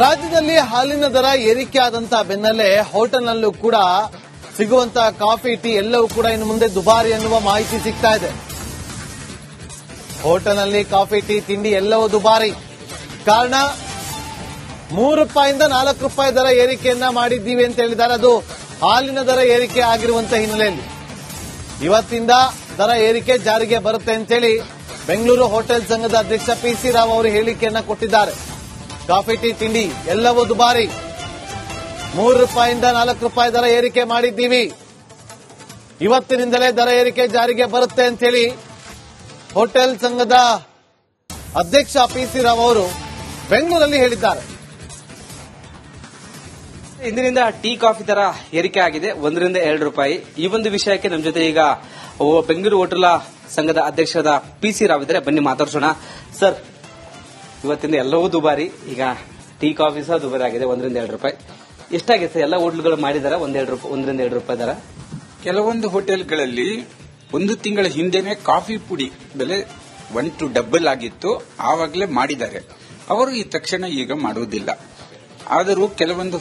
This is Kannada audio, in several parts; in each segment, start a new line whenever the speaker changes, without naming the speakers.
ರಾಜ್ಯದಲ್ಲಿ ಹಾಲಿನ ದರ ಏರಿಕೆ ಆದಂತಹ ಬೆನ್ನಲ್ಲೇ ಹೋಟೆಲ್ನಲ್ಲೂ ಕೂಡ ಸಿಗುವಂತಹ ಕಾಫಿ, ಟೀ ಎಲ್ಲವೂ ಕೂಡ ಇನ್ನು ಮುಂದೆ ದುಬಾರಿ ಎನ್ನುವ ಮಾಹಿತಿ ಸಿಗ್ತಾ ಇದೆ. ಹೋಟೆಲ್ನಲ್ಲಿ ಕಾಫಿ, ಟೀ, ತಿಂಡಿ ಎಲ್ಲವೂ ದುಬಾರಿ. ಕಾರಣ, ಮೂರು ರೂಪಾಯಿಂದ ನಾಲ್ಕು ರೂಪಾಯಿ ದರ ಏರಿಕೆಯನ್ನ ಮಾಡಿದ್ದೀವಿ ಅಂತ ಹೇಳಿದ್ದಾರೆ. ಅದು ಹಾಲಿನ ದರ ಏರಿಕೆ ಆಗಿರುವಂತಹ ಹಿನ್ನೆಲೆಯಲ್ಲಿ. ಇವತ್ತಿಂದ ದರ ಏರಿಕೆ ಜಾರಿಗೆ ಬರುತ್ತೆ ಅಂತೇಳಿ ಬೆಂಗಳೂರು ಹೋಟೆಲ್ ಸಂಘದ ಅಧ್ಯಕ್ಷ ಪಿ ಸಿ ರಾವ್ ಅವರು ಹೇಳಿಕೆಯನ್ನ ಕೊಟ್ಟಿದ್ದಾರೆ. ಕಾಫಿ, ಟೀ, ತಿಂಡಿ ಎಲ್ಲವೂ ದುಬಾರಿ. ಮೂರು ರೂಪಾಯಿಂದ ನಾಲ್ಕು ರೂಪಾಯಿ ದರ ಏರಿಕೆ ಮಾಡಿದ್ದೀವಿ. ಇವತ್ತಿನಿಂದಲೇ ದರ ಏರಿಕೆ ಜಾರಿಗೆ ಬರುತ್ತೆ ಅಂತೇಳಿ ಹೋಟೆಲ್ ಸಂಘದ ಅಧ್ಯಕ್ಷ ಪಿ ಸಿ ರಾವ್ ಅವರು ಬೆಂಗಳೂರಲ್ಲಿ ಹೇಳಿದ್ದಾರೆ.
ಇಂದಿನಿಂದ ಟೀ, ಕಾಫಿ ದರ ಏರಿಕೆ ಆಗಿದೆ. ಒಂದರಿಂದ ಎರಡು ರೂಪಾಯಿ. ಈ ಒಂದು ವಿಷಯಕ್ಕೆ ನಮ್ಮ ಜೊತೆ ಈಗ ಬೆಂಗಳೂರು ಹೋಟೆಲ್ ಸಂಘದ ಅಧ್ಯಕ್ಷರಾದ ಪಿ ಸಿ ರಾವ್ ಇದ್ದಾರೆ. ಬನ್ನಿ ಮಾತಾಡ್ಸೋಣ. ಸರ್ ಇವತ್ತಿಂದ ಎಲ್ಲವೂ ದುಬಾರಿ. ಈಗ ಟೀ, ಕಾಫಿ ಸಹ ದುಬಾರಿ ಆಗಿದೆ, ಒಂದರಿಂದ ಎರಡು ರೂಪಾಯಿ. ಎಷ್ಟಾಗಿದೆ ಸರ್, ಎಲ್ಲ ಹೋಟ್ಲುಗಳು ಮಾಡಿದಾರ? ಒಂದೆರಡು ರೂಪಾಯಿ ಒಂದರಿಂದ ಎರಡು ರೂಪಾಯಿ ದರ?
ಕೆಲವೊಂದು ಹೋಟೆಲ್ಗಳಲ್ಲಿ ಒಂದು ತಿಂಗಳ ಹಿಂದೆನೆ ಕಾಫಿ ಪುಡಿ ಬೆಲೆ ಒನ್ ಟು ಡಬಲ್ ಆಗಿತ್ತು, ಆವಾಗಲೇ ಮಾಡಿದ್ದಾರೆ. ಅವರು ಈ ತಕ್ಷಣ ಈಗ ಮಾಡುವುದಿಲ್ಲ. ಆದರೂ ಕೆಲವೊಂದು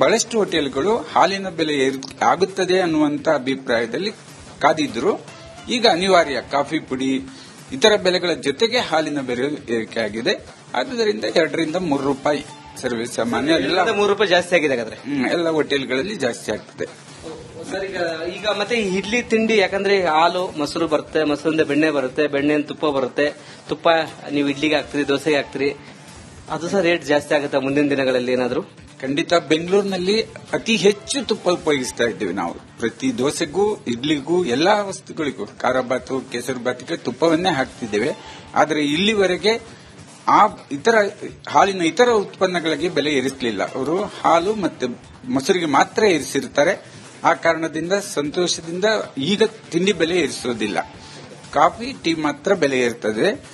ಬಹಳಷ್ಟು ಹೋಟೆಲ್ಗಳು ಹಾಲಿನ ಬೆಲೆ ಆಗುತ್ತದೆ ಅನ್ನುವಂತ ಅಭಿಪ್ರಾಯದಲ್ಲಿ ಕಾದಿದ್ರು ಈಗ ಅನಿವಾರ್ಯ ಕಾಫಿ ಪುಡಿ, ಇತರ ಬೆಲೆಗಳ ಜೊತೆಗೆ ಹಾಲಿನ ಬೆಲೆ ಏರಿಕೆ ಆಗಿದೆ ಆದುದರಿಂದ ಎರಡರಿಂದ ಮೂರು ರೂಪಾಯಿ ಸರ್ವಿಸ್ ಸಾಮಾನ್ಯ ಎಲ್ಲ
ಮೂರು ರೂಪಾಯಿ ಜಾಸ್ತಿ ಆಗಿದೆ ಹಾಗಾದ್ರೆ.
ಎಲ್ಲ ಹೋಟೆಲ್ಗಳಲ್ಲಿ ಜಾಸ್ತಿ ಆಗ್ತದೆ.
ಸರ್ ಈಗ ಈಗ ಮತ್ತೆ ಇಡ್ಲಿ ತಿಂಡಿ ಯಾಕಂದ್ರೆ ಹಾಲು ಮೊಸರು ಬರುತ್ತೆ ಮೊಸರಿಂದ ಬೆಣ್ಣೆ ಬರುತ್ತೆ ಬೆಣ್ಣೆಯಿಂದ ತುಪ್ಪ ಬರುತ್ತೆ. ತುಪ್ಪ ನೀವು ಇಡ್ಲಿಗೆ ಹಾಕ್ತೀರಿ ದೋಸೆಗೆ ಹಾಕ್ತೀರಿ. ಅದು ಸಹ ರೇಟ್ ಜಾಸ್ತಿ ಆಗುತ್ತೆ ಮುಂದಿನ ದಿನಗಳಲ್ಲಿ ಏನಾದ್ರು?
ಖಂಡಿತ ಬೆಂಗಳೂರಿನಲ್ಲಿ ಅತಿ ಹೆಚ್ಚು ತುಪ್ಪ ಉಪಯೋಗಿಸ್ತಾ ಇದ್ದೇವೆ ನಾವು. ಪ್ರತಿ ದೋಸೆಗೂ ಇಡ್ಲಿಗೂ ಎಲ್ಲಾ ವಸ್ತುಗಳಿಗೂ ಖಾರಾಬಾತು ಕೇಸರಿ ಬಾತಿಗೆ ತುಪ್ಪವನ್ನೇ ಹಾಕ್ತಿದ್ದೇವೆ. ಆದರೆ ಇಲ್ಲಿವರೆಗೆ ಆ ಇತರ ಹಾಲಿನ ಇತರ ಉತ್ಪನ್ನಗಳಿಗೆ ಬೆಲೆ ಏರಿಸಲಿಲ್ಲ. ಅವರು ಹಾಲು ಮತ್ತೆ ಮೊಸರಿಗೆ ಮಾತ್ರ ಏರಿಸಿರ್ತಾರೆ. ಆ ಕಾರಣದಿಂದ, ಸಂತೋಷದಿಂದ ಈಗ ತಿಂಡಿ ಬೆಲೆ ಏರಿಸೋದಿಲ್ಲ. ಕಾಫಿ, ಟೀ ಮಾತ್ರ ಬೆಲೆ ಇರ್ತದೆ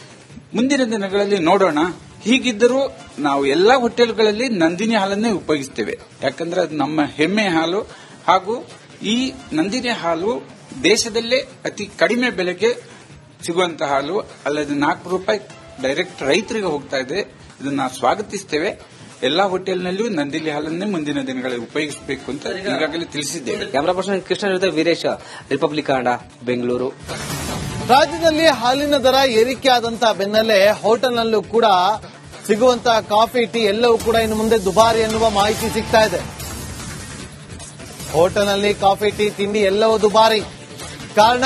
ಮುಂದಿನ ದಿನಗಳಲ್ಲಿ ನೋಡೋಣ. ಹೀಗಿದ್ದರೂ ನಾವು ಎಲ್ಲಾ ಹೋಟೆಲ್ಗಳಲ್ಲಿ ನಂದಿನಿ ಹಾಲನ್ನೇ ಉಪಯೋಗಿಸ್ತೇವೆ. ಯಾಕಂದ್ರೆ ಅದು ನಮ್ಮ ಹೆಮ್ಮೆ ಹಾಲು. ಹಾಗೂ ಈ ನಂದಿನಿ ಹಾಲು ದೇಶದಲ್ಲೇ ಅತಿ ಕಡಿಮೆ ಬೆಲೆಗೆ ಸಿಗುವಂತಹ ಹಾಲು. ಅಲ್ಲದೆ ನಾಲ್ಕು ರೂಪಾಯಿ ಡೈರೆಕ್ಟ್ ರೈತರಿಗೆ ಹೋಗ್ತಾ ಇದೆ. ಇದನ್ನ ಸ್ವಾಗತಿಸ್ತೇವೆ. ಎಲ್ಲಾ ಹೋಟೆಲ್ನಲ್ಲೂ ನಂದಿಲಿ ಹಾಲನ್ನೇ ಮುಂದಿನ ದಿನಗಳಲ್ಲಿ ಉಪಯೋಗಿಸಬೇಕು ಅಂತ ಈಗಾಗಲೇ ತಿಳಿಸಿದ್ದೇವೆ.
ಕ್ಯಾಮರಾ ಪರ್ಸನ್ ಕೃಷ್ಣ ಜೊತೆ ವೀರೇಶ್ ರಿಪಬ್ಲಿಕ್ ಕನ್ನಡ ಬೆಂಗಳೂರು
ರಾಜ್ಯದಲ್ಲಿ ಹಾಲಿನ ದರ ಏರಿಕೆ ಆದಂತಹ ಬೆನ್ನಲ್ಲೇ ಹೋಟೆಲ್ನಲ್ಲೂ ಕೂಡ ಸಿಗುವಂತಹ ಕಾಫಿ ಟೀ ಎಲ್ಲವೂ ಕೂಡ ಇನ್ನು ಮುಂದೆ ದುಬಾರಿ ಎನ್ನುವ ಮಾಹಿತಿ ಸಿಗ್ತಾ ಇದೆ. ಹೋಟೆಲ್ನಲ್ಲಿ ಕಾಫಿ ಟೀ ತಿಂಡಿ ಎಲ್ಲವೂ ದುಬಾರಿ. ಕಾರಣ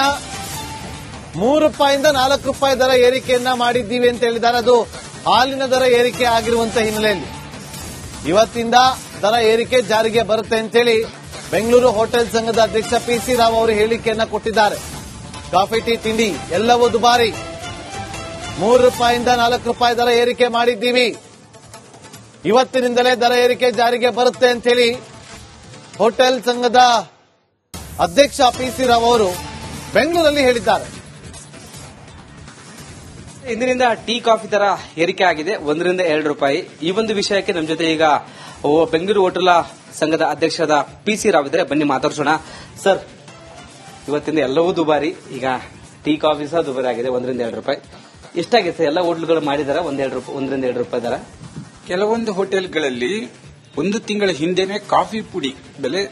ಮೂರು ರೂಪಾಯಿಂದ ನಾಲ್ಕು ರೂಪಾಯಿ ದರ ಏರಿಕೆಯನ್ನ ಮಾಡಿದ್ದೀವಿ ಅಂತ ಹೇಳಿದ್ದಾರೆ. ಅದು ಹಾಲಿನ ದರ ಏರಿಕೆ ಆಗಿರುವಂತಹ ಹಿನ್ನೆಲೆಯಲ್ಲಿ. ಇವತ್ತಿಂದ ದರ ಏರಿಕೆ ಜಾರಿಗೆ ಬರುತ್ತೆ ಅಂತೇಳಿ ಬೆಂಗಳೂರು ಹೋಟೆಲ್ ಸಂಘದ ಅಧ್ಯಕ್ಷ ಪಿ ಸಿ ರಾವ್ ಅವರು ಹೇಳಿಕೆಯನ್ನ ಕೊಟ್ಟಿದ್ದಾರೆ. ಕಾಫಿ, ಟೀ, ತಿಂಡಿ ಎಲ್ಲವೂ ದುಬಾರಿ. ಮೂರು ರೂಪಾಯಿಂದ ನಾಲ್ಕು ರೂಪಾಯಿ ದರ ಏರಿಕೆ ಮಾಡಿದ್ದೀವಿ. ಇವತ್ತಿನಿಂದಲೇ ದರ ಏರಿಕೆ ಜಾರಿಗೆ ಬರುತ್ತೆ ಅಂತೇಳಿ ಹೋಟೆಲ್ ಸಂಘದ ಅಧ್ಯಕ್ಷ ಪಿ ಸಿ ರಾವ್ ಅವರು ಬೆಂಗಳೂರಲ್ಲಿ ಹೇಳಿದ್ದಾರೆ.
ಇಂದಿನಿಂದ ಟೀ ಕಾಫಿ ತರ ಏರಿಕೆ ಆಗಿದೆ. ಒಂದರಿಂದ ಎರಡು ರೂಪಾಯಿ. ಈ ಒಂದು ವಿಷಯಕ್ಕೆ ನಮ್ಮ ಜೊತೆ ಈಗ ಬೆಂಗಳೂರು ಹೋಟೆಲ್ ಸಂಘದ ಅಧ್ಯಕ್ಷರಾದ ಪಿ ಸಿ ರಾವ್ ಇದ್ದಾರೆ. ಬನ್ನಿ ಮಾತಾಡ್ಸೋಣ. ಸರ್, ಇವತ್ತಿಂದ ಎಲ್ಲವೂ ದುಬಾರಿ. ಈಗ ಟೀ ಕಾಫಿ ಸಹ ದುಬಾರಿ ಆಗಿದೆ. ಒಂದರಿಂದ ಎರಡು ರೂಪಾಯಿ. ಎಷ್ಟಾಗಿದೆ ಸರ್? ಎಲ್ಲ ಹೋಟ್ಲುಗಳು ಮಾಡಿದಾರ? ಒಂದೆರಡು ರೂಪಾಯಿ ಒಂದರಿಂದ ಎರಡು ರೂಪಾಯಿ ದರ.
ಕೆಲವೊಂದು ಹೋಟೆಲ್ಗಳಲ್ಲಿ ಒಂದು ತಿಂಗಳ ಹಿಂದೆನೆ ಕಾಫಿ ಪುಡಿ ಬೆಲೆ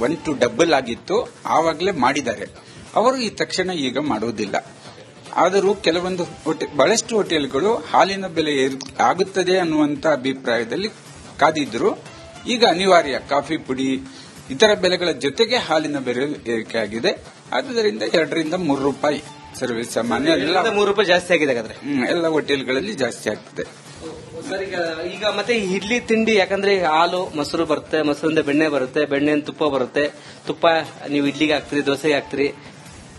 ಒನ್ ಟು ಡಬಲ್ ಆಗಿತ್ತು. ಆವಾಗಲೇ ಮಾಡಿದ್ದಾರೆ. ಅವರು ಈ ತಕ್ಷಣ ಈಗ ಮಾಡುವುದಿಲ್ಲ ಆದರೂ ಕೆಲವೊಂದು ಹೋಟೆಲ್ ಬಹಳಷ್ಟು ಹೋಟೆಲ್ಗಳು ಹಾಲಿನ ಬೆಲೆ ಆಗುತ್ತದೆ ಅನ್ನುವಂತ ಅಭಿಪ್ರಾಯದಲ್ಲಿ ಕಾದಿದ್ರು ಈಗ ಅನಿವಾರ್ಯ ಕಾಫಿ ಪುಡಿ ಇತರ ಬೆಲೆಗಳ ಜೊತೆಗೆ ಹಾಲಿನ ಬೆಲೆ ಏರಿಕೆ ಆಗಿದೆ ಆದುದರಿಂದ ಎರಡರಿಂದ ಮೂರು ರೂಪಾಯಿ ಸರ್ವಿಸ್ ಸಾಮಾನ್ಯ
ಮೂರು ರೂಪಾಯಿ ಜಾಸ್ತಿ ಆಗಿದೆ ಹಾಗಾದ್ರೆ.
ಎಲ್ಲ ಹೋಟೆಲ್ಗಳಲ್ಲಿ ಜಾಸ್ತಿ ಆಗ್ತದೆ.
ಸರ್ ಈಗ ಮತ್ತೆ ಇಡ್ಲಿ ತಿಂಡಿ ಯಾಕಂದ್ರೆ ಹಾಲು ಮೊಸರು ಬರುತ್ತೆ ಮೊಸರಿಂದ ಬೆಣ್ಣೆ ಬರುತ್ತೆ ಬೆಣ್ಣೆಯಿಂದ ತುಪ್ಪ ಬರುತ್ತೆ. ತುಪ್ಪ ನೀವು ಇಡ್ಲಿಗೆ ಹಾಕ್ತೀರಿ ದೋಸೆಗೆ ಹಾಕ್ತೀರಿ.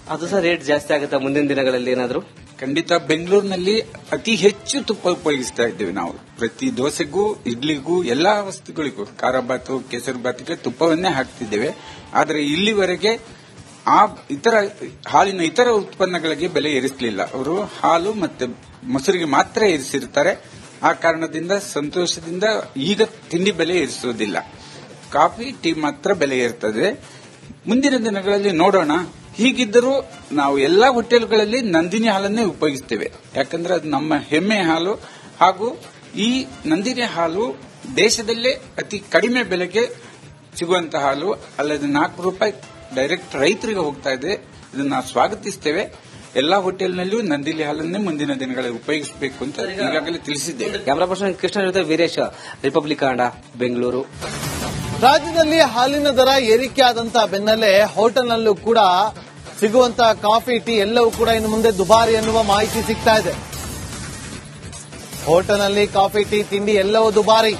ಅದು ಸಹ ರೇಟ್ ಜಾಸ್ತಿ ಆಗುತ್ತೆ ಮುಂದಿನ ದಿನಗಳಲ್ಲಿ ಏನಾದರೂ?
ಖಂಡಿತ ಬೆಂಗಳೂರಿನಲ್ಲಿ ಅತಿ ಹೆಚ್ಚು ತುಪ್ಪ ಉಪಯೋಗಿಸ್ತಾ ಇದ್ದೇವೆ ನಾವು. ಪ್ರತಿ ದೋಸೆಗೂ, ಇಡ್ಲಿಗೂ, ಎಲ್ಲಾ ವಸ್ತುಗಳಿಗೂ ಖಾರಬಾತು ಕೇಸರಿ ಬಾತಿಗೆ ತುಪ್ಪವನ್ನೇ ಹಾಕ್ತಿದ್ದೇವೆ. ಆದರೆ ಇಲ್ಲಿವರೆಗೆ ಆ ಇತರ, ಹಾಲಿನ ಇತರ ಉತ್ಪನ್ನಗಳಿಗೆ ಬೆಲೆ ಏರಿಸಲಿಲ್ಲ. ಅವರು ಹಾಲು ಮತ್ತೆ ಮೊಸರಿಗೆ ಮಾತ್ರ ಏರಿಸಿರ್ತಾರೆ ಆ ಕಾರಣದಿಂದ, ಸಂತೋಷದಿಂದ ಈಗ ತಿಂಡಿ ಬೆಲೆ ಏರಿಸೋದಿಲ್ಲ ಕಾಫಿ, ಟೀ ಮಾತ್ರ ಬೆಲೆ ಏರ್ತದೆ. ಮುಂದಿನ ದಿನಗಳಲ್ಲಿ ನೋಡೋಣ. ಹೀಗಿದ್ದರೂ ನಾವು ಎಲ್ಲಾ ಹೋಟೆಲ್ಗಳಲ್ಲಿ ನಂದಿನಿ ಹಾಲನ್ನೇ ಉಪಯೋಗಿಸ್ತೇವೆ. ಯಾಕಂದ್ರೆ ಅದು ನಮ್ಮ ಹೆಮ್ಮೆ ಹಾಲು. ಹಾಗೂ ಈ ನಂದಿನಿ ಹಾಲು ದೇಶದಲ್ಲೇ ಅತಿ ಕಡಿಮೆ ಬೆಲೆಗೆ ಸಿಗುವಂತಹ ಹಾಲು. ಅಲ್ಲದೆ ನಾಲ್ಕು ರೂಪಾಯಿ ಡೈರೆಕ್ಟ್ ರೈತರಿಗೆ ಹೋಗ್ತಾ ಇದೆ. ಇದನ್ನ ಸ್ವಾಗತಿಸ್ತೇವೆ. ಎಲ್ಲಾ ಹೋಟೆಲ್ನಲ್ಲೂ ನಂದಿಲಿ ಹಾಲನ್ನೇ ಮುಂದಿನ ದಿನಗಳಲ್ಲಿ ಉಪಯೋಗಿಸಬೇಕು ಅಂತ ಈಗಾಗಲೇ ತಿಳಿಸಿದ್ದೆ
ಕ್ಯಾಮರಾ ಪರ್ಸನ್ ಕೃಷ್ಣ ಜೊತೆ ವೀರೇಶ್ ರಿಪಬ್ಲಿಕ್ ಕಾಂಡ ಬೆಂಗಳೂರು.
ರಾಜ್ಯದಲ್ಲಿ ಹಾಲಿನ ದರ ಏರಿಕೆ ಆದಂತಹ ಬೆನ್ನಲ್ಲೇ ಹೋಟೆಲ್ನಲ್ಲೂ ಕೂಡ ಸಿಗುವಂತ ಕಾಫಿ, ಟೀ ಎಲ್ಲವೂ ಕೂಡ ಇನ್ನು ಮುಂದೆ ದುಬಾರಿ ಎನ್ನುವ ಮಾಹಿತಿ ಸಿಗ್ತಾ ಇದೆ. ಹೋಟೆಲ್ನಲ್ಲಿ ಕಾಫಿ, ಟೀ, ತಿಂಡಿ ಎಲ್ಲವೂ ದುಬಾರಿ.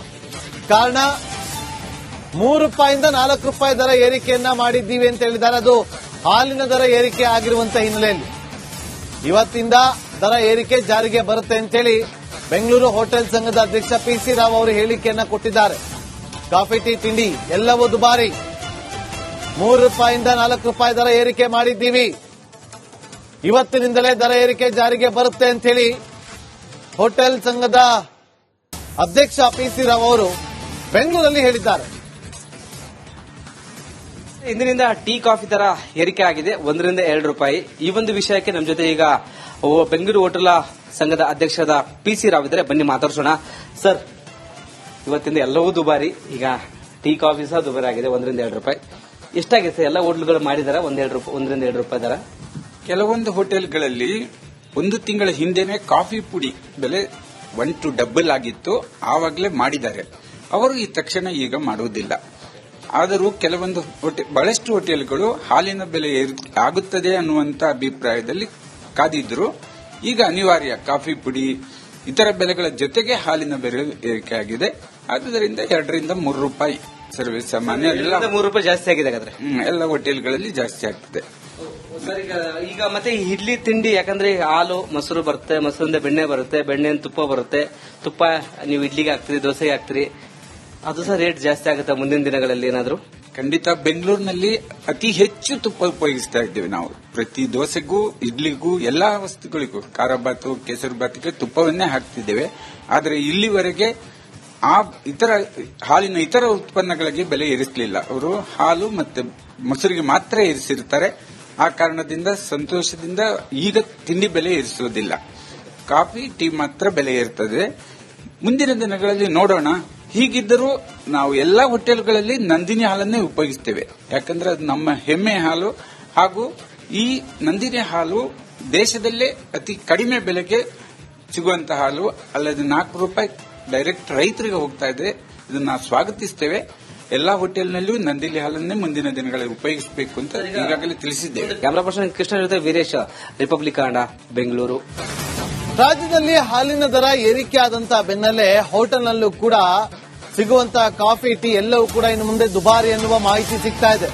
ಕಾರಣ, ಮೂರು ರೂಪಾಯಿಂದ ನಾಲ್ಕು ರೂಪಾಯಿ ದರ ಏರಿಕೆಯನ್ನ ಮಾಡಿದ್ದೀವಿ ಅಂತ ಹೇಳಿದ್ದಾರೆ. ಅದು ಹಾಲಿನ ದರ ಏರಿಕೆ ಆಗಿರುವಂತ ಹಿನ್ನೆಲೆಯಲ್ಲಿ. ಇವತ್ತಿಂದ ದರ ಏರಿಕೆ ಜಾರಿಗೆ ಬರುತ್ತೆ ಅಂತೇಳಿ ಬೆಂಗಳೂರು ಹೋಟೆಲ್ ಸಂಘದ ಅಧ್ಯಕ್ಷ ಪಿ ಸಿ ರಾವ್ ಅವರು ಹೇಳಿಕೆಯನ್ನ ಕೊಟ್ಟಿದ್ದಾರೆ. ಕಾಫಿ, ಟೀ, ತಿಂಡಿ ಎಲ್ಲವೂ ದುಬಾರಿ. ಮೂರು ರೂಪಾಯಿಂದ ನಾಲ್ಕು ರೂಪಾಯಿ ದರ ಏರಿಕೆ ಮಾಡಿದ್ದೀವಿ. ಇವತ್ತಿನಿಂದಲೇ ದರ ಏರಿಕೆ ಜಾರಿಗೆ ಬರುತ್ತೆ ಅಂತೇಳಿ ಹೋಟೆಲ್ ಸಂಘದ ಅಧ್ಯಕ್ಷ ಪಿ ಸಿ ರಾವ್ ಅವರು ಬೆಂಗಳೂರಲ್ಲಿ ಹೇಳಿದ್ದಾರೆ.
ಇಂದಿನಿಂದ ಟೀ ಕಾಫಿ ದರ ಏರಿಕೆ ಆಗಿದೆ. ಒಂದರಿಂದ ಎರಡು ರೂಪಾಯಿ. ಈ ಒಂದು ವಿಷಯಕ್ಕೆ ನಮ್ಮ ಜೊತೆ ಈಗ ಬೆಂಗಳೂರು ಹೋಟೆಲ್ ಸಂಘದ ಅಧ್ಯಕ್ಷರಾದ ಪಿ ಸಿ ರಾವ್ ಇದ್ದಾರೆ. ಬನ್ನಿ ಮಾತಾಡ್ಸೋಣ. ಸರ್, ಇವತ್ತಿಂದ ಎಲ್ಲವೂ ದುಬಾರಿ. ಈಗ ಟೀ ಕಾಫಿ ಸಹ ದುಬಾರಿ ಆಗಿದೆ. ಒಂದರಿಂದ ಎರಡು ರೂಪಾಯಿ. ಎಷ್ಟಾಗಿದೆ ಸರ್ ಎಲ್ಲ ಹೋಟ್ಲುಗಳು ಮಾಡಿದಾರ? ಒಂದೆರಡು ರೂಪಾಯಿ ಒಂದರಿಂದ ಎರಡು ರೂಪಾಯಿ ದರ?
ಕೆಲವೊಂದು ಹೋಟೆಲ್ಗಳಲ್ಲಿ ಒಂದು ತಿಂಗಳ ಹಿಂದೆನೆ ಕಾಫಿ ಪುಡಿ ಬೆಲೆ ಒನ್ ಟು ಡಬಲ್ ಆಗಿತ್ತು, ಆವಾಗಲೇ ಮಾಡಿದ್ದಾರೆ. ಅವರು ಈ ತಕ್ಷಣ ಈಗ ಮಾಡುವುದಿಲ್ಲ. ಆದರೂ ಕೆಲವೊಂದು ಬಹಳಷ್ಟು ಹೋಟೆಲ್ಗಳು ಹಾಲಿನ ಬೆಲೆ ಆಗುತ್ತದೆ ಅನ್ನುವಂತ ಅಭಿಪ್ರಾಯದಲ್ಲಿ ಕಾದಿದ್ರು. ಈಗ ಅನಿವಾರ್ಯ ಕಾಫಿ ಪುಡಿ, ಇತರ ಬೆಲೆಗಳ ಜೊತೆಗೆ ಹಾಲಿನ ಬೆಲೆ ಏರಿಕೆ ಆಗಿದೆ ಆದ್ದರಿಂದ ಎರಡರಿಂದ ಮೂರು ರೂಪಾಯಿ ಸರ್ವೇ ಸಾಮಾನ್ಯ ಎಲ್ಲ
ಮೂರು ರೂಪಾಯಿ ಜಾಸ್ತಿ ಆಗಿದೆ ಹಾಗಾದ್ರೆ.
ಹ್ಮ್, ಎಲ್ಲ ಹೋಟೆಲ್ಗಳಲ್ಲಿ ಜಾಸ್ತಿ ಆಗ್ತದೆ.
ಸರ್ ಈಗ ಈಗ ಮತ್ತೆ ಈ ಇಡ್ಲಿ ತಿಂಡಿ ಯಾಕಂದ್ರೆ ಹಾಲು ಮೊಸರು ಬರುತ್ತೆ ಮೊಸರಿಂದ ಬೆಣ್ಣೆ ಬರುತ್ತೆ ಬೆಣ್ಣೆಯಿಂದ ತುಪ್ಪ ಬರುತ್ತೆ. ತುಪ್ಪ ನೀವು ಇಡ್ಲಿಗೆ ಹಾಕ್ತೀರಿ ದೋಸೆಗೆ ಹಾಕ್ತೀರಿ. ಅದು ಸಹ ರೇಟ್ ಜಾಸ್ತಿ ಆಗುತ್ತೆ ಮುಂದಿನ ದಿನಗಳಲ್ಲಿ ಏನಾದ್ರು?
ಖಂಡಿತ ಬೆಂಗಳೂರಿನಲ್ಲಿ ಅತಿ ಹೆಚ್ಚು ತುಪ್ಪ ಉಪಯೋಗಿಸ್ತಾ ಇದ್ದೇವೆ ನಾವು. ಪ್ರತಿ ದೋಸೆಗೂ ಇಡ್ಲಿಗೂ ಎಲ್ಲಾ ವಸ್ತುಗಳಿಗೂ ಖಾರಬಾತು ಕೇಸರಿ ಬಾತಿಗೆ ತುಪ್ಪವನ್ನೇ ಹಾಕ್ತಿದ್ದೇವೆ. ಆದರೆ ಇಲ್ಲಿವರೆಗೆ ಆ ಇತರ ಹಾಲಿನ ಇತರ ಉತ್ಪನ್ನಗಳಿಗೆ ಬೆಲೆ ಏರಿಸಲಿಲ್ಲ. ಅವರು ಹಾಲು ಮತ್ತೆ ಮೊಸರಿಗೆ ಮಾತ್ರ ಏರಿಸಿರ್ತಾರೆ. ಆ ಕಾರಣದಿಂದ ಸಂತೋಷದಿಂದ ಈಗ ತಿಂಡಿ ಬೆಲೆ ಏರಿಸುವುದಿಲ್ಲ ಕಾಫಿ, ಟೀ ಮಾತ್ರ ಬೆಲೆ ಏರ್ತದೆ. ಮುಂದಿನ ದಿನಗಳಲ್ಲಿ ನೋಡೋಣ. ಹೀಗಿದ್ದರೂ ನಾವು ಎಲ್ಲಾ ಹೋಟೆಲ್ಗಳಲ್ಲಿ ನಂದಿನಿ ಹಾಲನ್ನೇ ಉಪಯೋಗಿಸ್ತೇವೆ. ಯಾಕಂದ್ರೆ ಅದು ನಮ್ಮ ಹೆಮ್ಮೆ ಹಾಲು. ಹಾಗೂ ಈ ನಂದಿನಿ ಹಾಲು ದೇಶದಲ್ಲೇ ಅತಿ ಕಡಿಮೆ ಬೆಲೆಗೆ ಸಿಗುವಂತಹ ಹಾಲು. ಅಲ್ಲದೆ ನಾಲ್ಕು ರೂಪಾಯಿ ಡೈರೆಕ್ಟ್ ರೈತರಿಗೆ ಹೋಗ್ತಾ ಇದೆ ಇದನ್ನ ಸ್ವಾಗತಿಸ್ತೇವೆ. ಎಲ್ಲಾ ಹೋಟೆಲ್ನಲ್ಲೂ ನಂದಿಲಿ ಹಾಲನ್ನೇ ಮುಂದಿನ ದಿನಗಳಲ್ಲಿ ಉಪಯೋಗಿಸಬೇಕು ಅಂತ ಈಗಾಗಲೇ ತಿಳಿಸಿದ್ದೇವೆ.
ಕ್ಯಾಮರಾ ಪರ್ಸನ್ ಕೃಷ್ಣ ಜೊತೆ ವೀರೇಶ ರಿಪಬ್ಲಿಕ್ ಕಾಂಡ ಬೆಂಗಳೂರು.
ರಾಜ್ಯದಲ್ಲಿ ಹಾಲಿನ ದರ ಏರಿಕೆ ಆದಂತ ಬೆನ್ನಲ್ಲೇ ಹೋಟೆಲ್ನಲ್ಲೂ ಕೂಡ ಸಿಗುವಂತ ಕಾಫಿ ಟೀ ಎಲ್ಲವೂ ಕೂಡ ಇನ್ನು ಮುಂದೆ ದುಬಾರಿ ಎನ್ನುವ ಮಾಹಿತಿ ಸಿಗ್ತಾ ಇದೆ.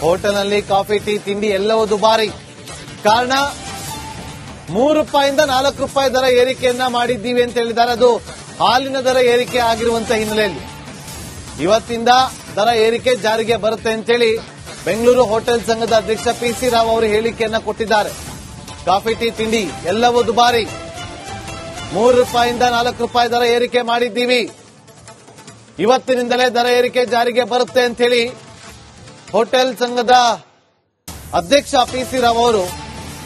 ಹೋಟೆಲ್ನಲ್ಲಿ ಕಾಫಿ ಟೀ ತಿಂಡಿ ಎಲ್ಲವೂ ದುಬಾರಿ. ಕಾರಣ ಮೂರು ರೂಪಾಯಿಂದ ನಾಲ್ಕು ರೂಪಾಯಿ ದರ ಏರಿಕೆಯನ್ನ ಮಾಡಿದ್ದೀವಿ ಅಂತ ಹೇಳಿದ್ದಾರೆ. ಅದು ಹಾಲಿನ ದರ ಏರಿಕೆ ಆಗಿರುವಂತಹ ಹಿನ್ನೆಲೆಯಲ್ಲಿ. ಇವತ್ತಿಂದ ದರ ಏರಿಕೆ ಜಾರಿಗೆ ಬರುತ್ತೆ ಅಂತೇಳಿ ಬೆಂಗಳೂರು ಹೋಟೆಲ್ ಸಂಘದ ಅಧ್ಯಕ್ಷ ಪಿ ಸಿ ರಾವ್ ಅವರು ಹೇಳಿಕೆಯನ್ನ ಕೊಟ್ಟಿದ್ದಾರೆ. ಕಾಫಿ, ಟೀ, ತಿಂಡಿ ಎಲ್ಲವೂ ದುಬಾರಿ. ಮೂರು ರೂಪಾಯಿಂದ ನಾಲ್ಕು ರೂಪಾಯಿ ದರ ಏರಿಕೆ ಮಾಡಿದ್ದೀವಿ. ಇವತ್ತಿನಿಂದಲೇ ದರ ಏರಿಕೆ ಜಾರಿಗೆ ಬರುತ್ತೆ ಅಂತೇಳಿ ಹೋಟೆಲ್ ಸಂಘದ ಅಧ್ಯಕ್ಷ ಪಿ ಸಿ ರಾವ್ ಅವರು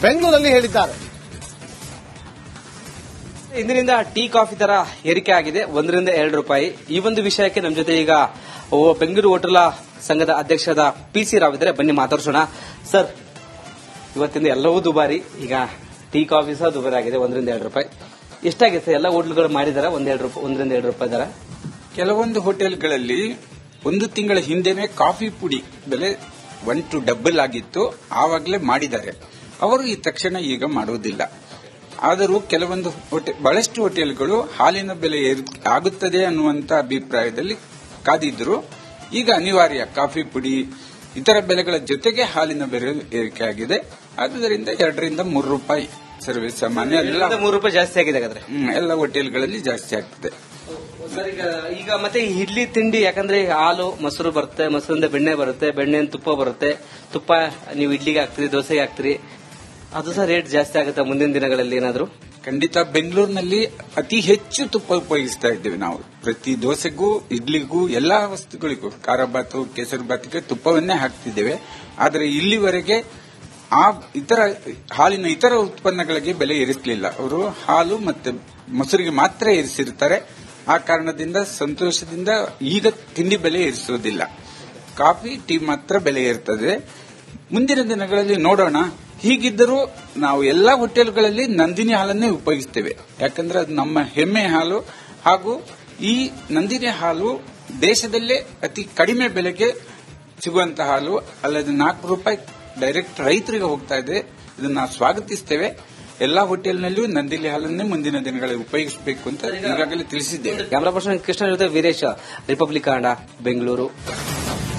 ಬೆಂಗಳೂರಲ್ಲಿ ಹೇಳಿದ್ದಾರೆ.
ಇಂದಿನಿಂದ ಟೀ ಕಾಫಿ ತರ ಏರಿಕೆ ಆಗಿದೆ. ಒಂದರಿಂದ ಎರಡು ರೂಪಾಯಿ. ಈ ಒಂದು ವಿಷಯಕ್ಕೆ ನಮ್ಮ ಜೊತೆ ಈಗ ಬೆಂಗಳೂರು ಹೋಟೆಲ್ ಸಂಘದ ಅಧ್ಯಕ್ಷದ ಪಿ ಸಿ ರಾವ್ ಇದ್ದಾರೆ. ಬನ್ನಿ ಮಾತಾಡ್ಸೋಣ. ಸರ್, ಇವತ್ತಿಂದ ಎಲ್ಲವೂ ದುಬಾರಿ. ಈಗ ಟೀ ಕಾಫಿ ಸಹ ದುಬಾರಿ ಆಗಿದೆ. ಒಂದರಿಂದ ಎರಡು ರೂಪಾಯಿ. ಎಷ್ಟಾಗಿದೆ ಸರ್? ಎಲ್ಲ ಹೋಟ್ಲುಗಳು ಮಾಡಿದಾರ? ಒಂದೆರಡು ರೂಪಾಯಿ ಒಂದರಿಂದ ಎರಡು ರೂಪಾಯಿ ದರ?
ಕೆಲವೊಂದು ಹೋಟೆಲ್ಗಳಲ್ಲಿ ಒಂದು ತಿಂಗಳ ಹಿಂದೆನೆ ಕಾಫಿ ಪುಡಿ ಬೆಲೆ ಒನ್ ಟು ಡಬಲ್ ಆಗಿತ್ತು. ಆವಾಗಲೇ ಮಾಡಿದ್ದಾರೆ. ಅವರು ಈ ತಕ್ಷಣ ಈಗ ಮಾಡುವುದಿಲ್ಲ. ಆದರೂ ಕೆಲವೊಂದು ಹೋಟೆಲ್ ಬಹಳಷ್ಟು ಹೋಟೆಲ್ಗಳು ಹಾಲಿನ ಬೆಲೆ ಆಗುತ್ತದೆ ಅನ್ನುವಂತ ಅಭಿಪ್ರಾಯದಲ್ಲಿ ಕಾದಿದ್ರು ಈಗ ಅನಿವಾರ್ಯ ಕಾಫಿ ಪುಡಿ ಇತರ ಬೆಲೆಗಳ ಜೊತೆಗೆ ಹಾಲಿನ ಬೆಲೆ ಏರಿಕೆ ಆಗಿದೆ. ಆದುದರಿಂದ ಎರಡರಿಂದ ಮೂರು ರೂಪಾಯಿ ಸರ್ವಿಸ್ ಸಾಮಾನ್ಯ
ಮೂರು ರೂಪಾಯಿ ಜಾಸ್ತಿ ಆಗಿದೆ
ಎಲ್ಲ ಹೋಟೆಲ್ಗಳಲ್ಲಿ ಜಾಸ್ತಿ ಆಗ್ತದೆ.
ಈಗ ಮತ್ತೆ ಇಡ್ಲಿ ತಿಂಡಿ ಯಾಕಂದ್ರೆ ಹಾಲು ಮೊಸರು ಬರುತ್ತೆ ಮೊಸರಿಂದ ಬೆಣ್ಣೆ ಬರುತ್ತೆ ಬೆಣ್ಣೆ ತುಪ್ಪ ಬರುತ್ತೆ. ತುಪ್ಪ ನೀವು ಇಡ್ಲಿಗೆ ಹಾಕ್ತೀರಿ ದೋಸೆಗೆ ಹಾಕ್ತೀರಿ. ಅದು ಸಹ ರೇಟ್ ಜಾಸ್ತಿ ಆಗುತ್ತೆ ಮುಂದಿನ ದಿನಗಳಲ್ಲಿ ಏನಾದರೂ?
ಖಂಡಿತ ಬೆಂಗಳೂರಿನಲ್ಲಿ ಅತಿ ಹೆಚ್ಚು ತುಪ್ಪ ಉಪಯೋಗಿಸ್ತಾ ಇದ್ದೇವೆ ನಾವು. ಪ್ರತಿ ದೋಸೆಗೂ, ಇಡ್ಲಿಗೂ, ಎಲ್ಲಾ ವಸ್ತುಗಳಿಗೂ ಖಾರಬಾತು ಕೇಸರಿ ಬಾತಿಗೆ ತುಪ್ಪವನ್ನೇ ಹಾಕ್ತಿದ್ದೇವೆ. ಆದರೆ ಇಲ್ಲಿವರೆಗೆ ಆ ಇತರ ಹಾಲಿನ ಇತರ ಉತ್ಪನ್ನಗಳಿಗೆ ಬೆಲೆ ಏರಿಸಲಿಲ್ಲ. ಅವರು ಹಾಲು ಮತ್ತೆ ಮೊಸರಿಗೆ ಮಾತ್ರ ಏರಿಸಿರ್ತಾರೆ ಆ ಕಾರಣದಿಂದ, ಸಂತೋಷದಿಂದ ಈಗ ತಿಂಡಿ ಬೆಲೆ ಏರಿಸುವುದಿಲ್ಲ. ಕಾಫಿ, ಟೀ ಮಾತ್ರ ಬೆಲೆ ಇರ್ತದೆ ಮುಂದಿನ ದಿನಗಳಲ್ಲಿ ನೋಡೋಣ. ಹೀಗಿದ್ದರೂ ನಾವು ಎಲ್ಲಾ ಹೋಟೆಲ್ಗಳಲ್ಲಿ ನಂದಿನಿ ಹಾಲನ್ನೇ ಉಪಯೋಗಿಸ್ತೇವೆ. ಯಾಕಂದ್ರೆ ಅದು ನಮ್ಮ ಹೆಮ್ಮೆ ಹಾಲು ಹಾಗೂ ಈ ನಂದಿನಿ ಹಾಲು ದೇಶದಲ್ಲೇ ಅತಿ ಕಡಿಮೆ ಬೆಲೆಗೆ ಸಿಗುವಂತಹ ಹಾಲು. ಅಲ್ಲದೆ ನಾಲ್ಕು ರೂಪಾಯಿ ಡೈರೆಕ್ಟ್ ರೈತರಿಗೆ ಹೋಗ್ತಾ ಇದೆ. ಇದನ್ನ ಸ್ವಾಗತಿಸ್ತೇವೆ. ಎಲ್ಲಾ ಹೋಟೆಲ್ನಲ್ಲೂ ನಂದಿನಿ ಹಾಲನ್ನೇ ಮುಂದಿನ ದಿನಗಳಲ್ಲಿ ಉಪಯೋಗಿಸಬೇಕು ಅಂತ ಈಗಾಗಲೇ ತಿಳಿಸಿದ್ದೇವೆ.
Camera person Krishna Veeresh, Republic Kannada, Bengaluru.